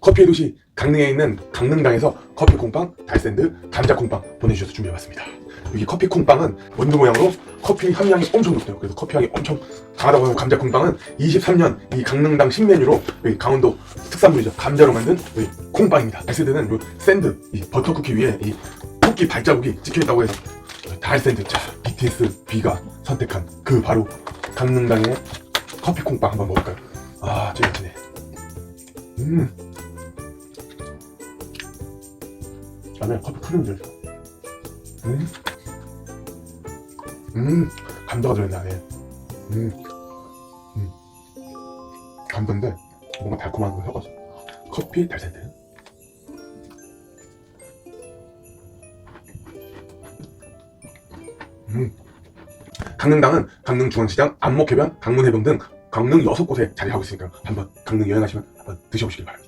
커피의 도시 강릉에 있는 강릉당에서 커피 콩빵, 달샌드, 감자 콩빵 보내주셔서 준비해봤습니다. 여기 커피 콩빵은 원두 모양으로 커피 함량이 엄청 높대요. 그래서 커피 향이 엄청 강하다고 하고 감자 콩빵은 23년 이 강릉당 신메뉴로 여기 강원도 특산물이죠. 감자로 만든 여기 콩빵입니다. 달샌드는 요 샌드, 이 버터 쿠키 위에 이 토끼 발자국이 찍혀있다고 해서 달샌드, 자 BTS B가 선택한 그 바로 강릉당의 커피 콩빵 한번 먹을까요? 아, 쫄깃하네. 음. 안에 커피 크림 들어있어. 음. 음. 감자가 들어있네, 안에. 음. 음. 감자인데, 뭔가 달콤한 거 섞어서. 커피 달샌드. 음. 강릉당은 강릉중앙시장, 안목해변, 강문해변 등 강릉 여섯 곳에 자리하고 있으니까 한번 강릉 여행하시면 한번 드셔보시길 바랍니다.